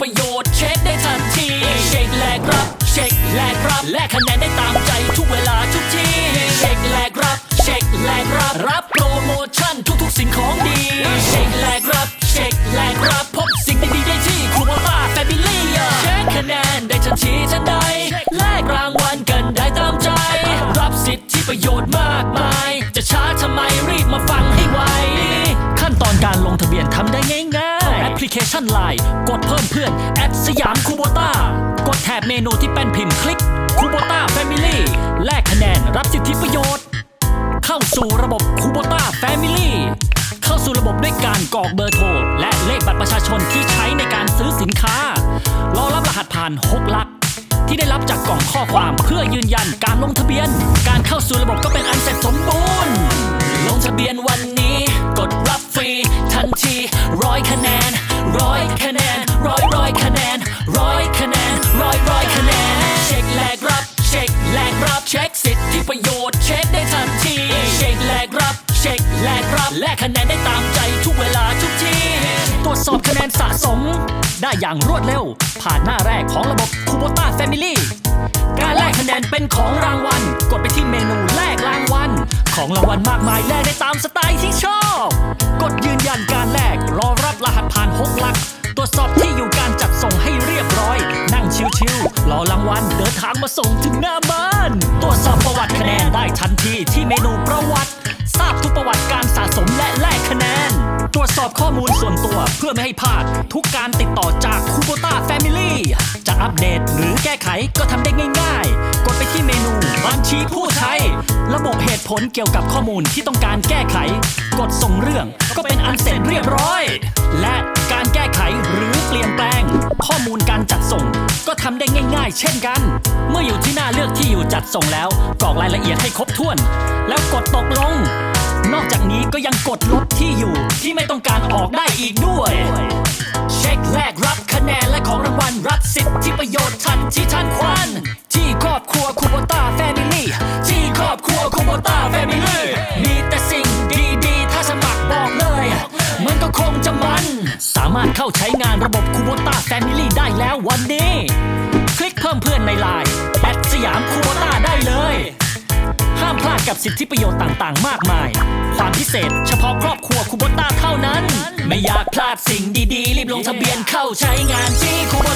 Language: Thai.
ประโยชน์เช็คได้ทันที เช็คแลกรับ เช็คแลกรับ แลกคะแนนได้ตามใจทุกเวลาทุกที่ เช็คแลกรับ เช็คแลกรับ รับโปรโมชั่นทุกๆสิ่งของดี เช็คแลกรับ เช็คแลกรับ พบสิ่งดีๆได้ที่ครัวป้าแฟมิลี่เช็คคะแนนได้ทันทีทันใด แลกรางวัลกันได้ตามใจ รับสิทธิ์ที่ประโยชน์มากมาย จะช้าทำไมรีบมาฟังให้ไว ขั้นตอนการลงทะเบียนทำได้ง่าย แอปพลิเคชัน Line กดเพิ่มเพื่อนแอดสยามคูโบต้ากดแถบเมนูที่เป็นพิมพ์คลิกคูโบต้าแฟมิลี่แลกคะแนนรับสิทธิประโยชน์ เข้าสู่ระบบคูโบต้าแฟมิลี่เข้าสู่ระบบด้วยการกรอกเบอร์โทร และเลขบัตรประชาชนที่ใช้ในการซื้อสินค้ารอรับรหัสผ่าน 6 หลัก ที่ได้รับจากกล่องข้อความเพื่อยืนยันการลงทะเบียน การเข้าสู่ระบบก็เป็นอันเสร็จสมบูรณ์ ร้อยร้อยคะแนนร้อยคะแนนร้อยร้อยคะแนน เช็คแลกรับ เช็คแลกรับ เช็คสิทธิประโยชน์ เช็คได้ทันที เช็คแลกรับ เช็คแลกรับ แลกคะแนนได้ตามใจทุกเวลาทุกที่ตรวจสอบคะแนนสะสม ได้อย่างรวดเร็ว ผ่านหน้าแรกของระบบคูโบต้าแฟมิลี่การแลกคะแนนเป็นของรางวัล กดไปที่เมนูแลกรางวัล ของรางวัลมากมายแลกได้ตามสไตล์ที่ชอบ กดยืนยันการแลกรอรับรหัสผ่าน 6 หลัก วัลเดินทางมาส่งถึงหน้าบ้าน ตรวจสอบประวัติคะแนนได้ทันทีที่เมนูประวัติ ทราบทุกประวัติการสะสมและแลกคะแนน ตรวจสอบข้อมูลส่วนตัวเพื่อไม่ให้พลาด ทุกการติดต่อจากคูโบต้าแฟมิลี่จะอัปเดตหรือแก้ไขก็ทำได้ง่าย ๆ กดไปที่เมนูบัญชีผู้ใช้ ระบุเหตุผลเกี่ยวกับข้อมูลที่ต้องการแก้ไข กดส่งเรื่องก็เป็นอันเสร็จเรียบร้อย ทำได้ง่าย ๆ เช่นกัน เมื่ออยู่ที่หน้าเลือกที่อยู่จัดส่งแล้วกรอกรายละเอียดให้ครบถ้วน แล้วกดตกลง นอกจากนี้ก็ยังกดลบที่อยู่ที่ไม่ต้องการออกได้อีกด้วย เช็คแลกรับคะแนนและของรางวัลรับสิทธิประโยชน์ทันที่ทันควัน เข้าใช้งานระบบคูโบต้าแฟมิลี่ได้แล้ววันนี้ คลิกเพิ่มเพื่อนในไลน์แอดสยามคูโบต้าได้เลย ห้ามพลาดกับสิทธิประโยชน์ต่างๆ มากมาย ความพิเศษเฉพาะครอบครัวคูโบต้าเท่านั้น ไม่อยากพลาดสิ่งดีๆ รีบลงทะเบียนเข้าใช้งานที่คูโบ